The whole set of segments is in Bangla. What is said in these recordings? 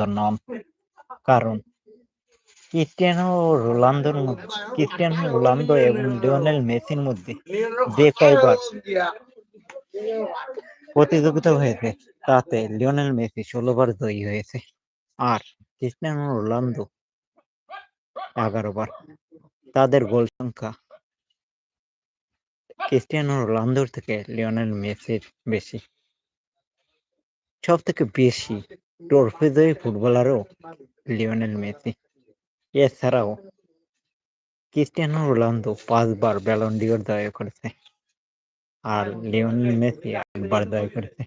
রোনালদোর নাম। কারণ ক্রিস্টিয়ানো মধ্যে ক্রিস্টিয়ানো রোনালদো এবং লিওনেল মেসির মধ্যে যে কয়বার প্রতিযোগিতা হয়েছে, তাতে লিওনেল মেসি ষোলো বার জয়ী হয়েছে আর ক্রিস্টিয়ানো রোনালদো এগারো বার। তাদের গোল সংখ্যা ক্রিস্টিয়ানো রোনালদোর থেকে লিওনেল মেসির বেশি। সব থেকে বেশি ট্রফি জয়ী ফুটবলারও লিওনেল মেসি এছাড়াও ক্রিস্টিয়ানো রোনালদো পাঁচবার ব্যালন ডিওর জয় করেছে। আর লিওনেল মেসি একবার জয় করেছে।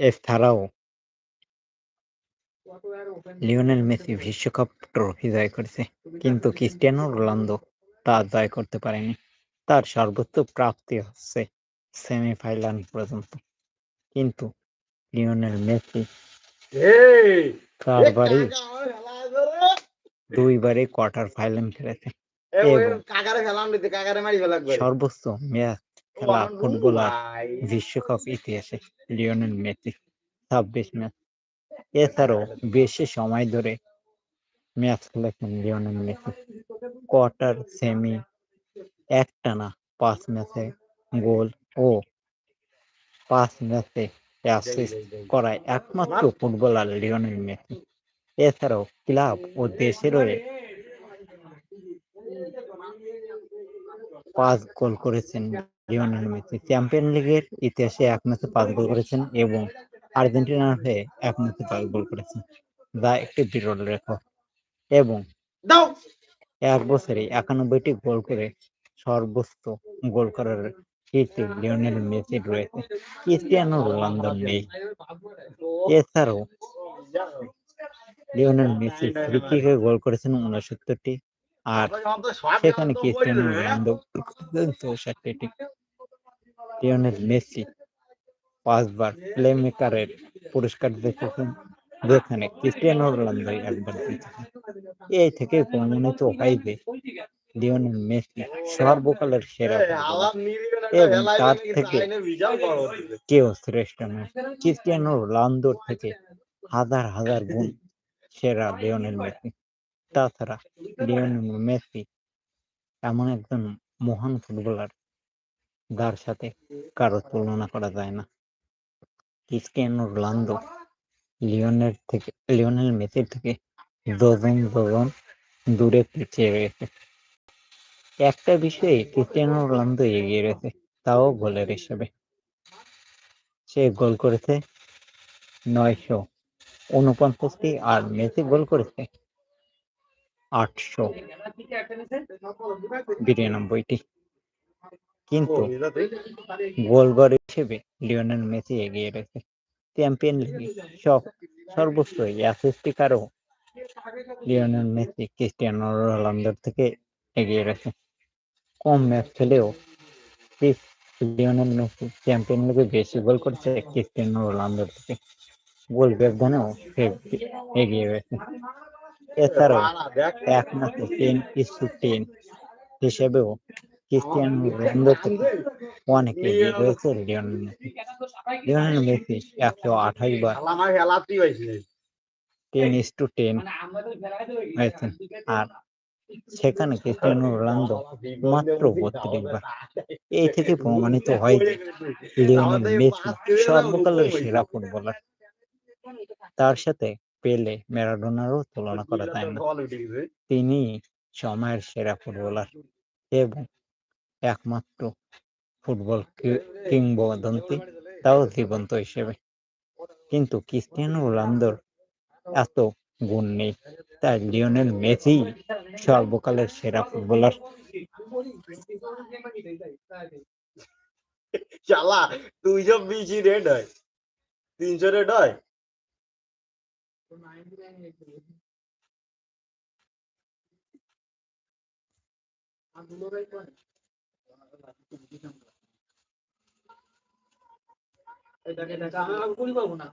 এছাড়াও লিওনেল মেসি বিশ্বকাপ ট্রফি জয় করেছে। কিন্তু ক্রিস্টিয়ানো রোনালদো তা জয় করতে পারেনি। তার সর্বোচ্চ প্রাপ্তি হচ্ছে সেমিফাইনাল পর্যন্ত। কিন্তু লিওনেল মেসি চারবারই দুইবারই কোয়ার্টার ফাইনাল খেলেছে। সর্বোচ্চ ম্যাচ খেলা ফুটবলার বিশ্বকাপ ইতিহাসে লিওনেল মেসি। ছাব্বিশ ম্যাচ এছাড়াও বেশি সময় ধরে ম্যাচ খেলেছেন লিওনেল মেসি। কোয়ার্টার সেমি একটানা পাঁচ ম্যাচে গোল ও পাঁচ ম্যাচে অ্যাসিস্ট করায় একমাত্র ফুটবলার লিওনেল মেসি। এছাড়াও ক্লাব ও দেশের হয়ে পাঁচ গোল করেছেন লিওনেল মেসি। চ্যাম্পিয়ন লিগের ইতিহাসে এক ম্যাচে পাঁচ গোল করেছেন এবং আর্জেন্টিনার হয়ে এক ম্যাচে পাঁচ গোল করেছেন। যা একটি বিরল রেকর্ড। এবং এক বছরে একানব্বইটি গোল করে সর্বোচ্চ গোল করার কীর্তি লিওনেল মেসির রয়েছে ক্রিস্টিয়ানো রোনালদো নেই এছাড়াও লিওনেল মেসি ফ্রি গোল করেছেন উনসত্তরটি আর সেখানে ক্রিস্টিয়ানো রোনালদো চৌষট্টিটি লিওনেল মেসি পাঁচবার প্লে মেকারের পুরস্কার জিতেছেন যেখানে ক্রিস্টিয়ানো রোনালদো একবার জিতেছেন এই থেকে প্রমাণিত হয় যে লিওনেল মেসি সর্বকালের সেরা এবং তার থেকে কেউ শ্রেষ্ঠ নয় ক্রিস্টিয়ানো রোনালদোর থেকে হাজার হাজার গুণ সেরা লিওনেল মেসি। তাছাড়া লিওনেল মেসি এমন একজন মহান ফুটবলার যার সাথে কারও তুলনা করা যায় না। ক্রিস্টিয়ানো রোনালদো লিওনের থেকে লিওনেল মেসির থেকে যোজন যোজন দূরে পিছিয়ে রয়েছে। একটা বিষয়ে ক্রিস্টিয়ানো রোনালদো এগিয়ে রয়েছে তাও গোলের হিসেবে। সে গোল করেছে নয়শো উনপঞ্চাশটি আর মেসি গোল করেছে আটশো বিরানব্বইটি। কিন্তু গোলগড় হিসেবে লিওনেল মেসি এগিয়ে রয়েছে চ্যাম্পিয়ন লিগে সব সর্বোচ্চ অ্যাসিস্টিকারও লিওনেল মেসি ক্রিস্টিয়ানো রোনালদোর থেকে এগিয়ে রয়েছে কম ম্যাচ খেলেও লিওনেল মেসি চ্যাম্পিয়ন লিগে বেশি গোল করেছে ক্রিস্টিয়ানো রোনালদোর থেকে গোল ব্যবধানেও এগিয়ে রয়েছে। এছাড়াও এক ম্যাচে টেন ইস্টু টেন হিসেবেও ক্রিস্টিয়ানো রোনালদো থেকে অনেক এগিয়ে রয়েছে লিওনেল মেসি। লিওনেল মেসি একশো আঠাশ বার টেন ইস টু টেন হয়েছেন। আর সেখানে ক্রিস্টিয়ানো রোনালদো মাত্র বত্রিশ বার। এই থেকে প্রমাণিত হয় যে লিওনেল মেসি সর্বকালের সেরা ফুটবলার। তার সাথে পেলে, ম্যারাডোনারও তুলনা করা যায় না। তিনি সময়ের সেরা ফুটবলার এবং একমাত্র ফুটবল কিংবদন্তি তাও জীবন্ত হিসেবে। কিন্তু ক্রিস্টিয়ানো রোনালদোর এত গুণ নেই। তাই লিওনেল মেসি সর্বকালের সেরা ফুটবলার শালা দুইশো বিশই রেড হয় তিনশো রেড হয় এটাকে আমি পাবো না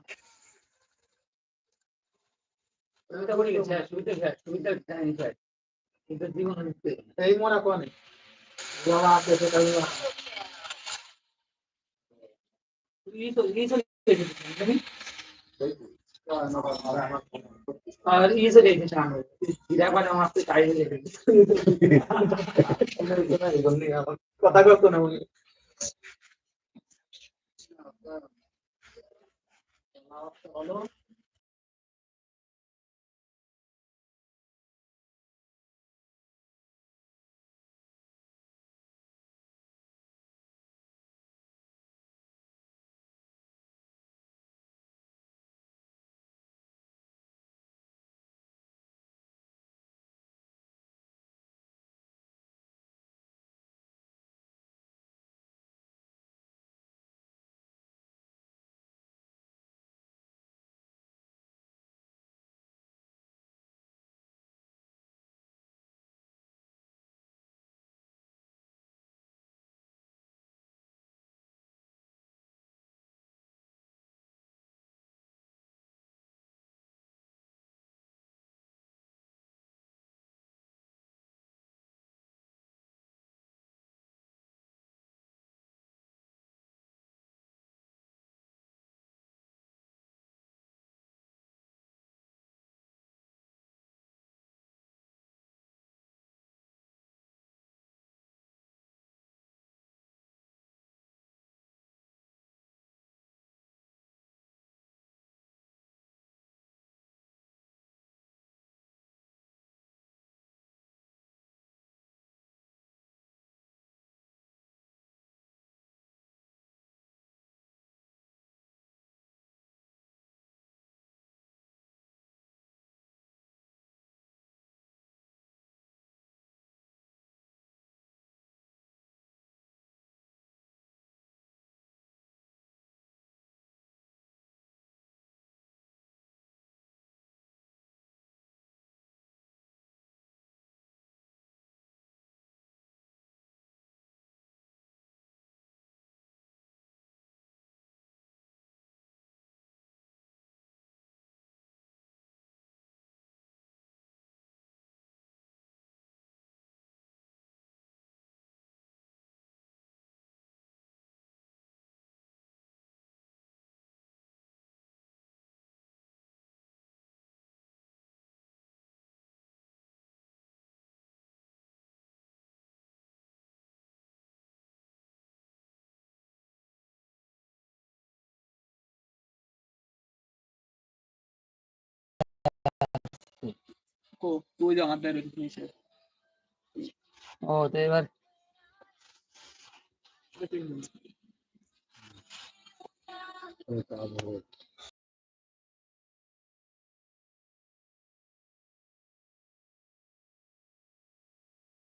সুবিধা সুবিধা কিন্তু জীবন এই মরা কোনে। বাবা আপনি সেটা আর ইসে দেখেছি আমি একবার আমার টাইম দেখেছি কথা করতো না উনি। হলো তুই আমার দ্বারা নিয়েছে ও তো এবার